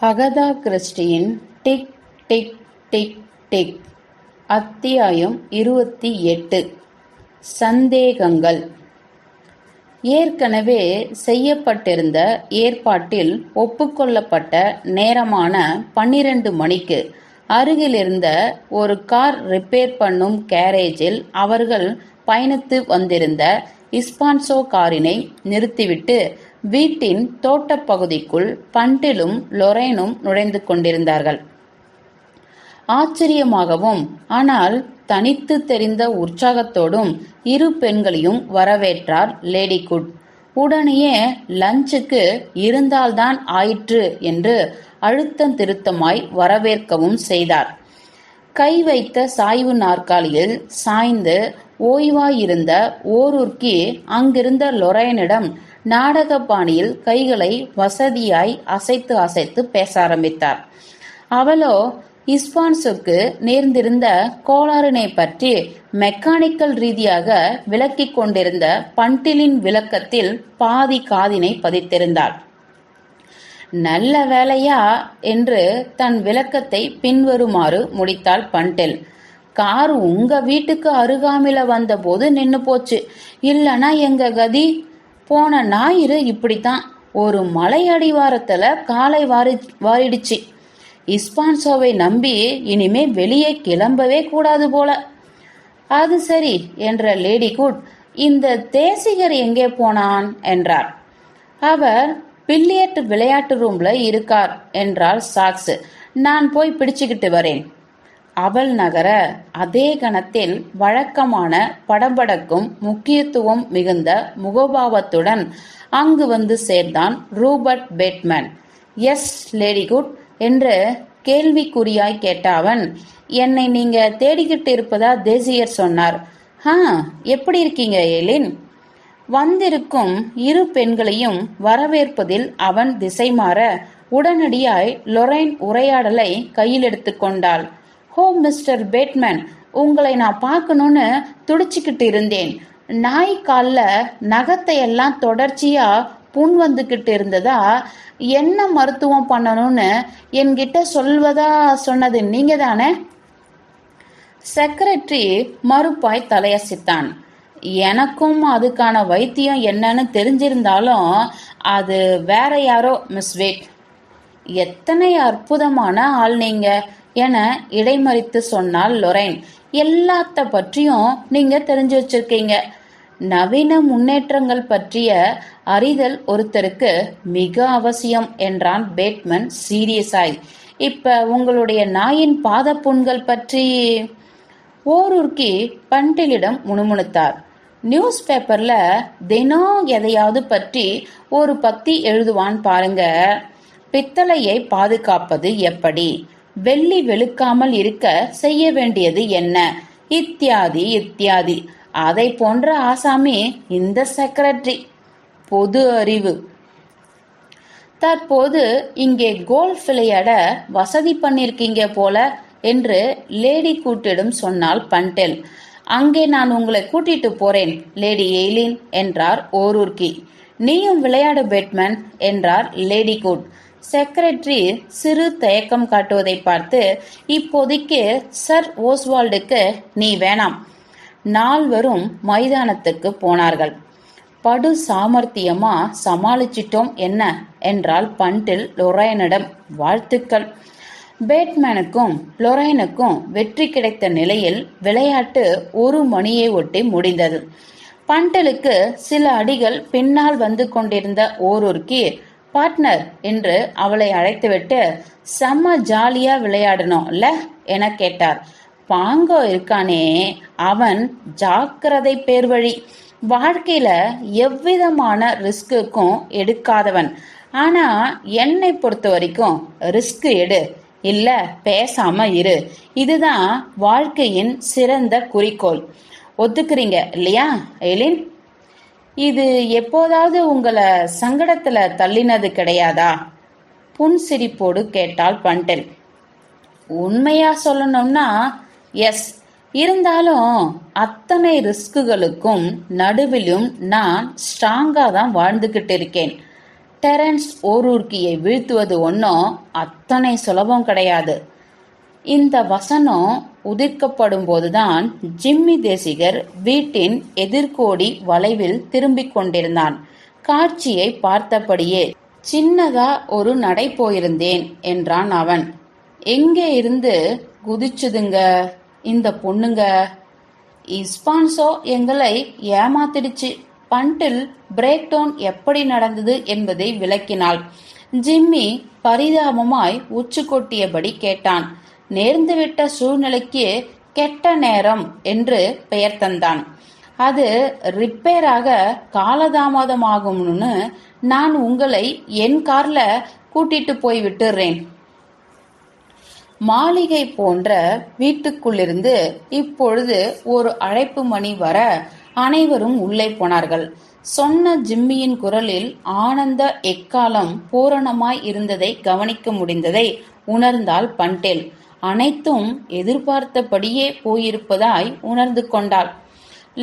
Agatha கிறிஸ்டியின் tick tick tick tick. அத்தியாயம் இருபத்தி எட்டு. சந்தேகங்கள். ஏற்கனவே செய்யப்பட்டிருந்த ஏற்பாட்டில் ஒப்புக்கொள்ளப்பட்ட நேரமான பன்னிரண்டு மணிக்கு அருகிலிருந்த ஒரு கார் ரிப்பேர் பண்ணும் கேரேஜில் அவர்கள் பயணித்து வந்திருந்த இஸ்பான்சோ காரினை நிறுத்திவிட்டு வீட்டின் தோட்டப்பகுதிக்குள் பண்டிலும் லொரேனும் நுழைந்து கொண்டிருந்தார்கள். ஆச்சரியமாகவும் ஆனால் தனித்து தெரிந்த உற்சாகத்தோடும் இரு பெண்களையும் வரவேற்றார் லேடி குட். உடனேயே லஞ்சுக்கு இருந்தால்தான் ஆயிற்று என்று அழுத்தம் திருத்தமாய் வரவேற்கவும் செய்தார். கை வைத்த சாய்வு நாற்காலியில் சாய்ந்து ஓய்வாயிருந்த ஓரூர்க்கி அங்கிருந்த லொரையனிடம் நாடக பாணியில் கைகளை வசதியாய் அசைத்து அசைத்து பேச ஆரம்பித்தார். அவளோ இஸ்பான்ஸுக்கு நேர்ந்திருந்த கோளாறினை பற்றி மெக்கானிக்கல் ரீதியாக விளக்கிக் கொண்டிருந்த பண்டிலின் விளக்கத்தில் பாதி காதினை பதித்திருந்தாள். நல்ல வேலையா? என்று தன் விளக்கத்தை பின்வருமாறு முடித்தாள் பண்டில். கார் உங்க வீட்டுக்கு அருகாமையில வந்தபோது நின்னு போச்சு. இல்லனா எங்க கதி? போன ஞாயிறு இப்படித்தான். ஒரு மலை அடிவாரத்துல காலை வாரி வாரிடுச்சு. இஸ்பான்சோவை நம்பி இனிமே வெளியே கிளம்பவே கூடாது போல. அது சரி என்ற லேடி குட் இந்த தேசிகர் எங்கே போனான் என்றார். அவர் பில்லியட் விளையாட்டு ரூம்ல இருக்கார் என்றாள் சாக்ஸ். நான் போய் பிடிச்சுக்கிட்டு வரேன். அவள் நகர அதே கணத்தில் வழக்கமான படபடக்கும் முக்கியத்துவம் மிகுந்த முகபாவத்துடன் அங்கு வந்து சேர்ந்தான் ரூபர்ட் பேட்மேன். எஸ் லேடிகுட் என்று கேள்விக்குறியாய் கேட்ட அவன் என்னை நீங்க தேடிக்கிட்டு இருப்பதா? தேசியர் சொன்னார். ஆ எப்படி இருக்கீங்க ஏலின்? வந்திருக்கும் இரு பெண்களையும் வரவேற்பதில் அவன் திசை மாற உடனடியாய் லொரைன் உரையாடலை கையில் எடுத்துக்கொண்டாள். ஹோ மிஸ்டர் பேட்மேன் உங்களை நான் பார்க்கணும்னு துடிச்சுக்கிட்டு இருந்தேன். நாய் காலில் நகத்தை எல்லாம் தொடர்ச்சியா புண் வந்துக்கிட்டு இருந்ததா? என்ன மருத்துவம் பண்ணணும்னு என்கிட்ட சொல்வதா சொன்னது நீங்க தானே செக்ரட்டரி மறுப்பாய் தலையசித்தான். எனக்கும் அதுக்கான வைத்தியம் என்னன்னு தெரிஞ்சிருந்தாலும் அது வேற யாரோ மிஸ் வேட். எத்தனை அற்புதமான ஆள் நீங்க. என இடைமறித்து சொன்னால் லொரைன். எல்லாத்த பற்றியும் நீங்க தெரிஞ்சு வச்சிருக்கீங்க. நவீன முன்னேற்றங்கள் பற்றிய அறிதல் ஒருத்தருக்கு மிக அவசியம் என்றான் பேட்மன் சீரியஸாய். இப்ப உங்களுடைய நாயின் பாதப்புண்கள் பற்றி ஓரூர்க்கி பண்டிலிடம் முணுமுணுத்தார். நியூஸ் பேப்பர்ல தினம் எதையாவது பற்றி ஒரு பத்தி எழுதுவான் பாருங்க. பித்தளையை பாதுகாப்பது எப்படி? வெள்ளி வெளுக்காமல் இருக்க செய்ய வேண்டியது என்ன? இத்தியாதி இத்தியாதி. அதை போன்ற ஆசாமி இந்த செக்ரட்டரி பொது அறிவு. தற்போது இங்கே கோல்ஃப் விளையாட வசதி பண்ணிருக்கீங்க போல என்று லேடி கூட்டிடம் சொன்னால் பண்டெல். அங்கே நான் உங்களை கூட்டிட்டு போறேன் லேடி எய்லின் என்றார் ஓரூர்கி நீயும் விளையாடு பேட்மேன் என்றார் லேடி கூட். செக்ரட்டரி சிறு தயக்கம் காட்டுவதை பார்த்து இப்போதைக்கு சர் ஓஸ்வால்டுக்கு நீ வேணாம். நால்வரும் மைதானத்துக்கு போனார்கள். படு சாமர்த்தியமா சமாளிச்சிட்டோம் என்ன? என்றால் பண்டில் லொரையனிடம். வாழ்த்துக்கள். பேட்மேனுக்கும் லொரைனுக்கும் வெற்றி கிடைத்த நிலையில் விளையாட்டு ஒரு மணியை ஒட்டி முடிந்தது. பண்டலுக்கு சில அடிகள் பின்னால் வந்து கொண்டிருந்த ஓரூர்க்கு பார்ட்னர் என்று அவளை அழைத்துவிட்டு செம்ம ஜாலியா விளையாடணும்ல என கேட்டார். பாங்கோ இருக்கானே அவன் ஜாக்கிரதை பேர் வழி வாழ்க்கையில எவ்விதமான ரிஸ்க்குக்கும் எடுக்காதவன். ஆனா என்னை பொறுத்த வரைக்கும் ரிஸ்க் எடு. இல்ல பேசாம இரு. இதுதான் வாழ்க்கையின் சிறந்த குறிக்கோள். ஒத்துக்கிறீங்க இல்லையா எலின் இது எப்போதாவது உங்களை சங்கடத்துல தள்ளினது கிடையாதா? புன்சிரிப்போடு கேட்டாள் பண்டல். உண்மையா சொல்லணும்னா எஸ் இருந்தாலும் அத்தனை ரிஸ்குகளுக்கும் நடுவிலும் நான் ஸ்ட்ராங்காக தான் வாழ்ந்துக்கிட்டு இருக்கேன். டெரன்ஸ் ஓரூர்கியை வீழ்த்துவது ஒன்றும் அத்தனை சுலபம் கிடையாது. இந்த வசனம் உதிர்க்கப்படும் போதுதான் ஜிம்மி தேசிகர் வீட்டின் எதிர்கோடி வளைவில் திரும்பிக் கொண்டிருந்தான். காட்சியை பார்த்தபடியே சின்னதா ஒரு நடை போயிருந்தேன் என்றான் அவன். எங்கே இருந்து குதிச்சுதுங்க இந்த பொண்ணுங்க? இஸ்பான்சோ எங்களை ஏமாத்திடுச்சு. பண்டில் பிரேக் டவுன் எப்படி நடந்தது என்பதை விளக்கினாள். ஜிம்மி பரிதாபமாய் உச்சு கொட்டியபடி கேட்டான். நேர்ந்துவிட்ட சூழ்நிலைக்கு கெட்ட நேரம் என்று பெயர் தந்தான். அது ரிப்பேராக காலதாமதமாகும்னு நான் உங்களை என் கார்ல கூட்டிட்டு போய் விட்டுறேன். மாளிகை போன்ற வீட்டுக்குள்ளிருந்து இப்பொழுது ஒரு அழைப்பு மணி வர அனைவரும் உள்ளே போனார்கள். சொன்ன ஜிம்மியின் குரலில் ஆனந்த எக்காலம் பூரணமாய் இருந்ததை கவனிக்க முடிந்ததை உணர்ந்தாள் பண்டேல். அனைத்தும் எதிர்பார்த்தபடியே போயிருப்பதாய் உணர்ந்து கொண்டாள்.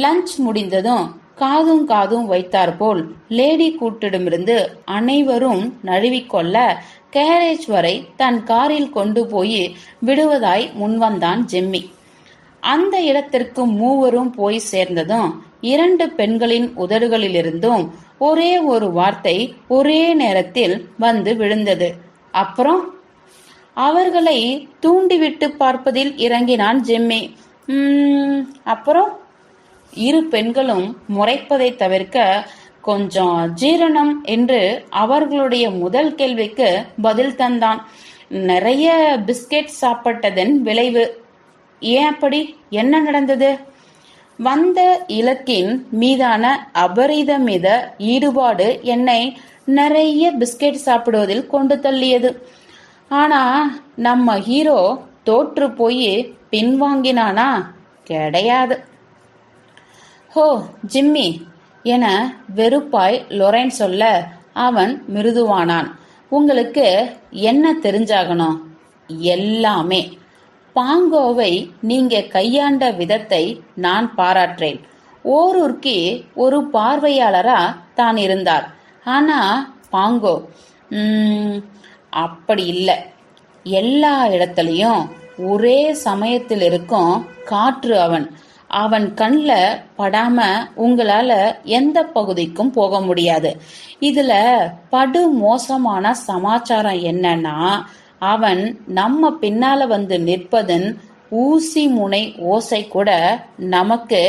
லஞ்ச் முடிந்ததும் காதும் காதும் வைத்தாற்போல் லேடி கூட்டிடமிருந்து அனைவரும் நழுவிக்கொள்ள கேரேஜ் வரை தன் காரில் கொண்டு போய் விடுவதாய் முன்வந்தான் ஜெம்மி. அந்த இடத்திற்கு மூவரும் போய் சேர்ந்ததும் இரண்டு பெண்களின் உதடுகளிலிருந்தும் ஒரே ஒரு வார்த்தை ஒரே நேரத்தில் வந்து விழுந்தது. அப்புறம் அவர்களை தூண்டிவிட்டு பார்ப்பதில் இறங்கினான் ஜெம்மி. அப்புறம்? இரு பெண்களும் முறைப்பதை தவிர்க்க கொஞ்சம் ஜீரணம் என்று அவர்களுடைய முதல் கேள்விக்கு பதில் தந்தான். நிறைய பிஸ்கெட் சாப்பிட்டதன் விளைவு. ஏன் அப்படி? என்ன நடந்தது? வந்த இலக்கின் மீதான அபரிதமித ஈடுபாடு என்னை நிறைய பிஸ்கெட் சாப்பிடுவதில் கொண்டு தள்ளியது. ஆனா நம்ம ஹீரோ தோற்று போய் பின்வாங்கினானா கிடையாது. ஹோ ஜிம்மி என வெறுப்பாய் லொரைன் சொல்ல அவன் மிருதுவானான். உங்களுக்கு என்ன தெரிஞ்சாகணும்? எல்லாமே. பாங்கோவை நீங்க கையாண்ட விதத்தை நான் பாராட்டுறேன். ஓரூர்க்கு ஒரு பார்வையாளரா தான் இருந்தார். ஆனா பாங்கோ அப்படி இல்லை. எல்லா இடத்துலையும் ஒரே சமயத்தில் இருக்கும் காற்று அவன். அவன் கண்ணில் படாம உங்களால எந்த பகுதிக்கும் போக முடியாது. இதுல படு மோசமான சமாச்சாரம் என்னன்னா அவன் நம்ம பின்னால வந்து நிற்பதன் ஊசி முனை ஓசை கூட நமக்கு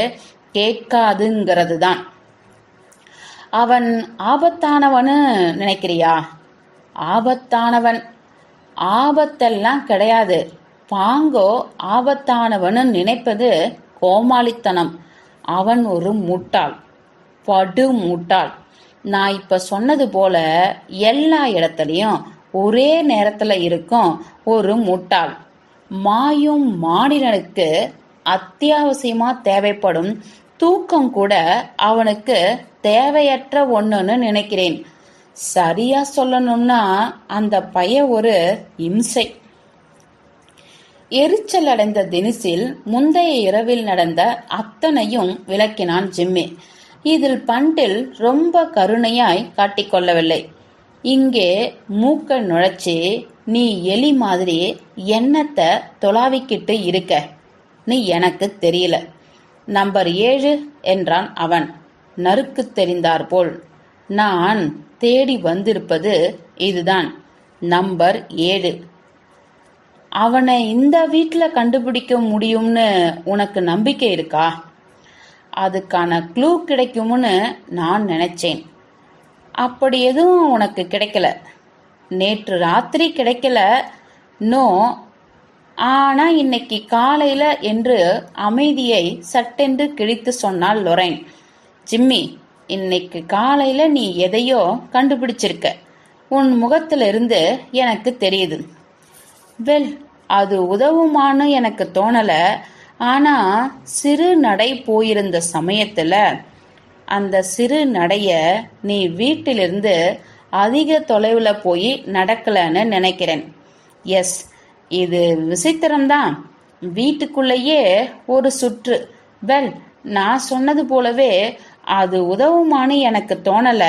கேட்காதுங்கிறது தான் அவன் ஆபத்தானவனு நினைக்கிறியா? ஆபத்தானவன். ஆபத்தெல்லாம் கிடையாது. பாங்கோ ஆபத்தானவனு நினைப்பது கோமாளித்தனம். அவன் ஒரு முட்டாள் படு முட்டாள் நான் இப்ப சொன்னது போல எல்லா இடத்துலயும் ஒரே நேரத்துல இருக்கும் ஒரு முட்டாள். மாயும் மானிடனுக்கு அத்தியாவசியமா தேவைப்படும் தூக்கம் கூட அவனுக்கு தேவையற்ற ஒண்ணுன்னு நினைக்கிறேன். சரியா சொல்லணும்னா அந்த பைய ஒரு இம்சை. எரிச்சல் அடைந்த தினிசில் முந்தைய இரவில் நடந்த அத்தனையும் விளக்கினான் ஜிம்மி. இதில் பண்டில் ரொம்ப கருணையாய் காட்டிக்கொள்ளவில்லை இங்கே மூக்க நுழைச்சி நீ எலி மாதிரி எண்ணத்தை தொலாவிக்கிட்டு இருக்க. நீ எனக்கு தெரியல. நம்பர் ஏழு என்றான் அவன். நறுக்கு தெரிந்தாற்போல் நான் தேடி வந்திருப்பது இதுதான். நம்பர் ஏழு. அவனை இந்த வீட்டில் கண்டுபிடிக்க முடியும்னு உனக்கு நம்பிக்கை இருக்கா? அதுக்கான க்ளூ கிடைக்கும்னு நான் நினைச்சேன். அப்படி எதுவும் உனக்கு கிடைக்கல. நேற்று ராத்திரி கிடைக்கல. நோ. ஆனா இன்னைக்கு காலையில என்று அமைதியை சட்டென்று கிழித்து சொன்னாள் லொரைன். ஜிம்மி இன்னைக்கு காலையில நீ எதையோ கண்டுபிடிச்சிருக்க. உன் முகத்திலிருந்து எனக்கு தெரியுது. வெல் அது உதவுமான்னு எனக்கு தோணல. ஆனா சிறு நடை போயிருந்த சமயத்துல அந்த சிறு நடைய நீ வீட்டிலிருந்து அதிக தொலைவுல போய் நடக்கலன்னு நினைக்கிறேன். எஸ் இது விசித்திரம்தான். வீட்டுக்குள்ளேயே ஒரு சுற்று. வெல் நான் சொன்னது போலவே அது உதவுமான்னு எனக்கு தோணல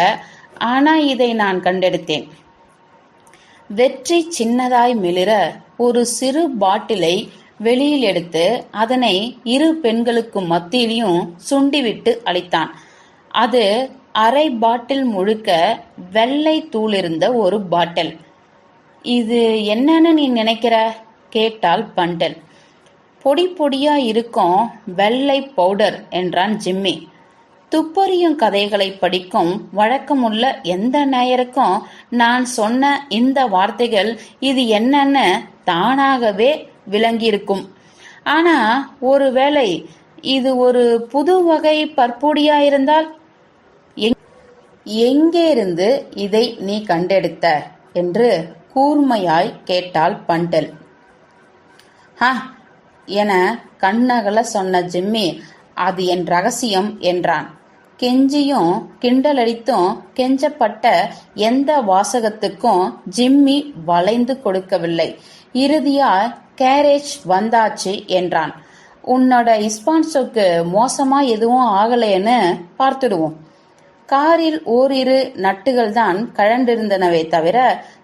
ஆனா இதை நான் கண்டெடுத்தேன். வெற்றி சின்னதாய் மிளிர ஒரு சிறு பாட்டிலை வெளியில் எடுத்து அதனை இரு பெண்களுக்கு மத்தியிலையும் சுண்டிவிட்டு அளித்தான். அது அரை பாட்டில் முழுக்க வெள்ளை தூளிருந்த ஒரு பாட்டில். இது என்னன்னு நீ நினைக்கிற? கேட்டால் பண்டல். பொடி பொடியா இருக்கும் வெள்ளை பவுடர் என்றான் ஜிம்மி. துப்பறியும் கதைகளை படிக்கும் வழக்கமுள்ள எந்த நேயருக்கும் நான் சொன்ன இந்த வார்த்தைகள் இது என்னன்னு தானாகவே விளங்கியிருக்கும். ஆனா ஒருவேளை இது ஒரு புது வகை பற்பொடியா இருந்தால்? எங்- எங்கே இருந்து இதை நீ கண்டெடுத்த? என்று கூர்மையாய் கேட்டாள் பண்டல். ஹ என கண்ணகல சொன்ன ஜிம்மி அது என் ரகசியம் என்றான். கெஞ்சியும் கிண்டலடித்தும் கெஞ்சப்பட்ட எந்த வாசகத்துக்கும் ஜிம்மி வளைந்து கொடுக்கவில்லை. இறுதியா கேரேஜ் வந்தாச்சு என்றான். உன்னோட இஸ்பான்ஸுக்கு மோசமா எதுவும் ஆகலையேன்னு பார்த்துடுவோம். காரில் ஓரிரு நட்டுகள் தான் கழண்டிருந்தனவே தவிர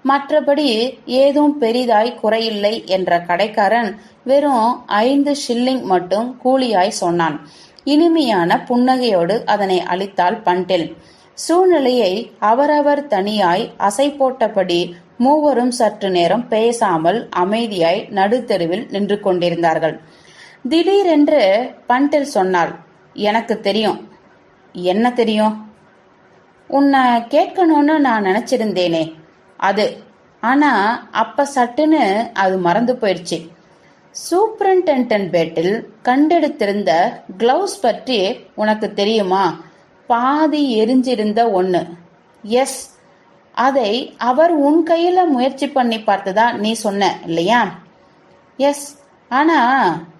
மற்றபடி ஏதும் பெரிதாய் குறையில்லை என்ற கடைக்காரன் வெறும் ஐந்து ஷில்லிங் மட்டும் கூலியாய் சொன்னான். இனிமையான புன்னகையோடு அதனை அளித்தாள் பண்டில். சூழ்நிலையை அவரவர் தனியாய் அசை போட்டபடி மூவரும் சற்று நேரம் பேசாமல் அமைதியாய் நடுத்தெருவில் நின்று கொண்டிருந்தார்கள். திடீரென்று பண்டில் சொன்னாள் எனக்கு தெரியும். என்ன தெரியும்? உன்னை கேட்கணும்னு நான் நினைச்சிருந்தேனே. அது ஆனா அப்ப சட்டுன்னு அது மறந்து போயிடுச்சு. சூப்பரண்டென்டன் பேட்டில் கண்டெடுத்திருந்த கிளவுஸ் பற்றி உனக்கு தெரியுமா? பாதி எரிஞ்சிருந்த ஒன்று எஸ் அதை அவர் உன் கையில் முயற்சி பண்ணி பார்த்ததா நீ சொன்ன இல்லையா? எஸ் ஆனா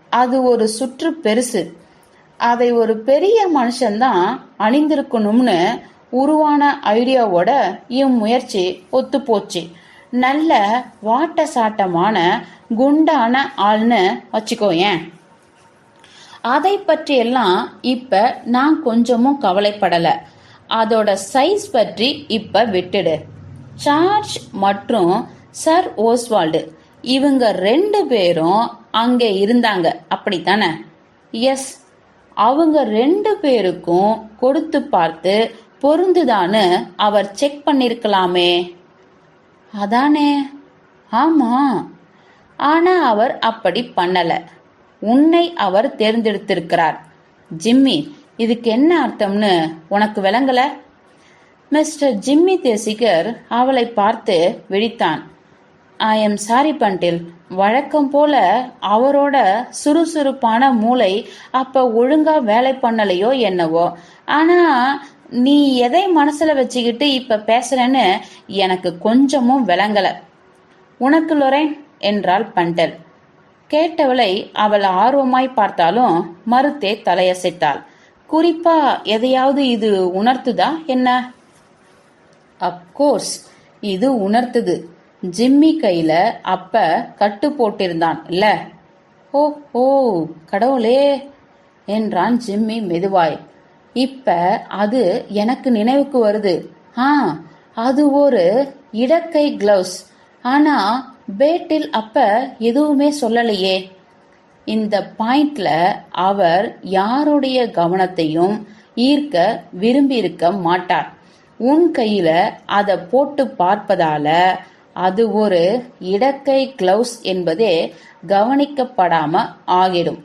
அது ஒரு சுற்று பெருசு. அதை ஒரு பெரிய மனுஷன்தான் அணிந்திருக்கணும்னு உருவான ஐடியாவோட இம் முயற்சி ஒத்து போச்சு நல்ல வாட்ட சாட்டமான குண்டான ஆள்னு வச்சுக்கோயேன் அதை பற்றியெல்லாம் இப்ப நான் கொஞ்சமும் கவலைப்படல. அதோட சைஸ் பற்றி இப்ப விட்டுடு. சார்ஜ் மற்றும் சர் ஓஸ்வால்டு இவங்க ரெண்டு பேரும் அங்கே இருந்தாங்க. அப்படித்தானே? எஸ் அவங்க ரெண்டு பேருக்கும் கொடுத்து பார்த்து பொருந்துதான்னு அவர் செக் பண்ணிருக்கலாமே. அதானே? ஆமா. ஆனா அவர் அப்படி பண்ணல. உன்னை அவர் தேர்ந்தெடுத்திருக்கிறார். ஜிம்மி இதுக்கு என்ன அர்த்தம்னு உனக்கு விளங்கல? மிஸ்டர் ஜிம்மி தேசிகர் அவளை பார்த்து விழித்தான். I am sorry Bundle. வழக்கம் போல அவரோட சுறுசுறுப்பான மூளை அப்ப ஒழுங்கா வேலை பண்ணலையோ என்னவோ. ஆனா நீ எதை மனசுல வச்சுக்கிட்டு இப்ப பேசுறேன்னு எனக்கு கொஞ்சமும் விளங்கல. உனக்கு லொரேன்? என்றாள் பண்டல். கேட்டவளை அவள் ஆர்வமாய் பார்த்தாலும் மறுத்தே தலையசைத்தாள். குறிப்பா எதையாவது இது உணர்த்துதா என்ன? அப்கோர்ஸ் இது உணர்த்துது. ஜிம்மி கையில அப்ப கட்டு போட்டிருந்தான். இல்ல ஓ ஓ கடவுளே என்றான் ஜிம்மி மெதுவாய். இப்ப அது எனக்கு நினைவுக்கு வருது. ஆ அது ஒரு இடக்கை கிளவுஸ் ஆனா பேட்டில் அப்ப எதுவுமே சொல்லலையே. இந்த பாயிண்ட்ல அவர் யாருடைய கவனத்தையும் ஈர்க்க விரும்பியிருக்க மாட்டார். உன் கையில அதை போட்டு பார்ப்பதால அது ஒரு இடக்கை கிளவுஸ் என்பதே கவனிக்கப்படாம ஆகிடும்.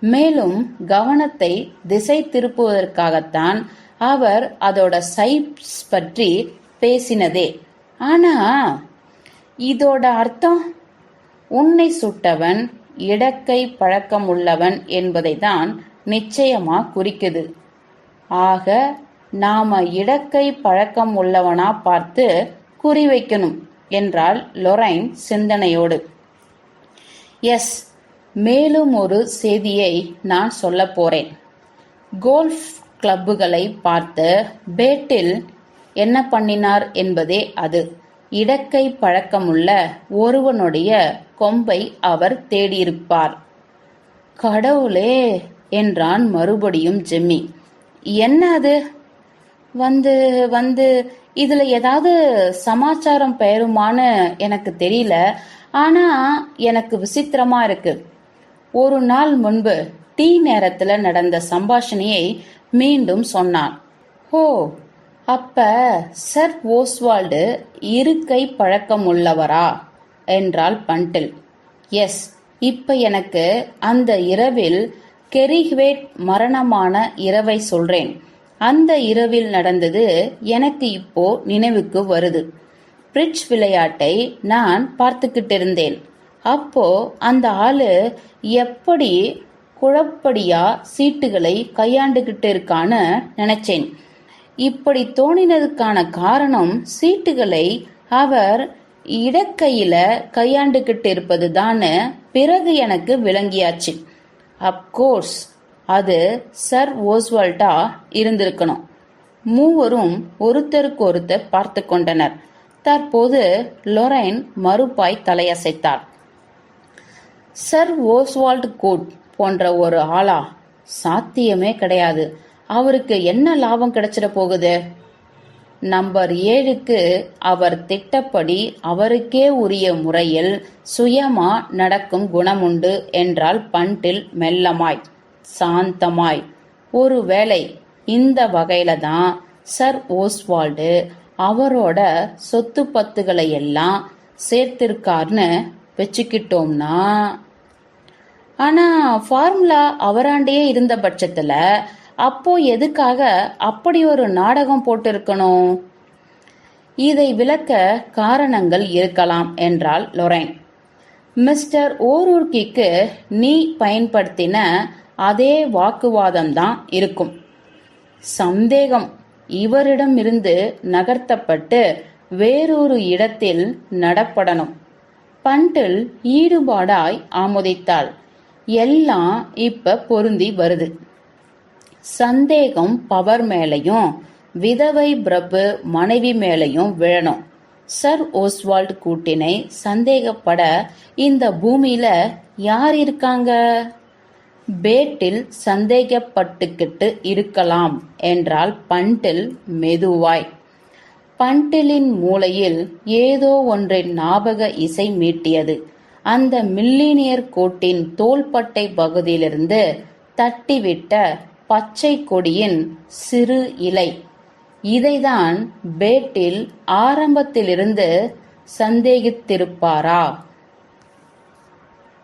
மேலும் கவனத்தை திசை திருப்புவதற்காகத்தான் அவர் அதோட சைப்ஸ் பற்றி பேசினதே. ஆனா இதோட அர்த்தம்? உன்னை சுட்டவன் இடக்கை பழக்கமுள்ளவன் என்பதை தான் நிச்சயமா குறிக்குது. ஆக நாம இடக்கை பழக்கம் உள்ளவனா பார்த்து குறிவைக்கணும் என்றால் லொரைன் சிந்தனையோடு. எஸ் மேலும் ஒரு செய்தியை நான் சொல்ல போறேன். கோல்ஃப் கிளப்புகளை பார்த்து பேட்டில் என்ன பண்ணினார் என்பதே அது. இடக்கை பழக்கமுள்ள ஒருவனுடைய கொம்பை அவர் தேடியிருப்பார். கடவுளே என்றான் மறுபடியும் ஜெம்மி. என்ன அது வந்து வந்து இதுல ஏதாவது சமாச்சாரம் பெயருமான்னு எனக்கு தெரியல. ஆனா எனக்கு விசித்திரமா இருக்கு. ஒரு நாள் முன்பு டீ நேரத்துல நடந்த சம்பாஷணையை மீண்டும் சொன்னான். ஓ அப்ப சர் ஓஸ்வால்டு இருக்கை பழக்கம் உள்ளவரா? என்றாள் பண்டில். எஸ் இப்ப எனக்கு அந்த இரவில் கெரிஹ்வேட் மரணமான இரவை சொல்றேன். அந்த இரவில் நடந்தது எனக்கு இப்போ நினைவுக்கு வருது. பிரிட்ஜ் விளையாட்டை நான் பார்த்துக்கிட்டு இருந்தேன் அப்போ அந்த ஆளு எப்படி குழப்படியா சீட்டுகளை கையாண்டுகிட்டு இருக்கான்னு நினைச்சேன். இப்படி தோணினதுக்கான காரணம் சீட்டுகளை அவர் இடக்கையில கையாண்டுகிட்டு இருப்பதுதான்னு பிறகு எனக்கு விளங்கியாச்சு. அப்கோர்ஸ் அது சர் ஓஸ்வால்டா இருந்திருக்கணும். மூவரும் ஒருத்தருக்கு ஒருத்தர் பார்த்து கொண்டனர். தற்போது லொரைன் மறுப்பாய் தலையசைத்தார். சர் ஓஸ்வால்ட் கோட் போன்ற ஒரு ஆளா? சாத்தியமே கிடையாது. அவருக்கு என்ன லாபம் கிடைச்சிட போகுது? நம்பர் ஏழுக்கு அவர் திட்டப்படி அவருக்கே உரிய முறையில் சுயமா நடக்கும் குணமுண்டு என்றால் பண்டில் மெல்லமாய் சாந்தமாய். ஒருவேளை இந்த வகையில தான் சர் ஓஸ்வால்டு அவரோட சொத்து பத்துகளை எல்லாம் சேர்த்திருக்கார்னு வச்சுக்கிட்டோம்னா? ஆனா ஃபார்முலா அவராண்டே இருந்த பட்சத்துல அப்போ எதுக்காக அப்படி ஒரு நாடகம் போட்டிருக்கணும்? இதை விளக்க காரணங்கள் இருக்கலாம் என்றால் லொரைன். மிஸ்டர் ஓரூர்கிக்கு நீ பயன்படுத்தின அதே வாக்குவாதம் தான் இருக்கும். சந்தேகம். இவரிடமிருந்து நகர்த்தப்பட்டு வேறொரு இடத்தில் நடப்படணும். பண்டில் ஈடுபாடாய் ஆமோதித்தாள். எல்லாம் இப்ப பொருந்தி வருது. சந்தேகம் பவர் மேலையும் விதவை பிரபு மனைவி மேலையும் விழணும். சர் ஓஸ்வால்ட் கூட்டினை சந்தேகப்பட இந்த பூமியில யார் இருக்காங்க? பேட்டில் சந்தேகப்பட்டுக்கிட்டு இருக்கலாம் என்றால் பண்டில் மெதுவாய். பண்டிலின் மூளையில் ஏதோ ஒன்றின் ஞாபக இசை மீட்டியது. அந்த மில்லினியர் கோட்டின் தோள்பட்டை பகுதியிலிருந்து தட்டிவிட்ட பச்சை கொடியின் சிறு இலை. இதைதான் பேட்டில் ஆரம்பத்திலிருந்து சந்தேகித்திருப்பாரா?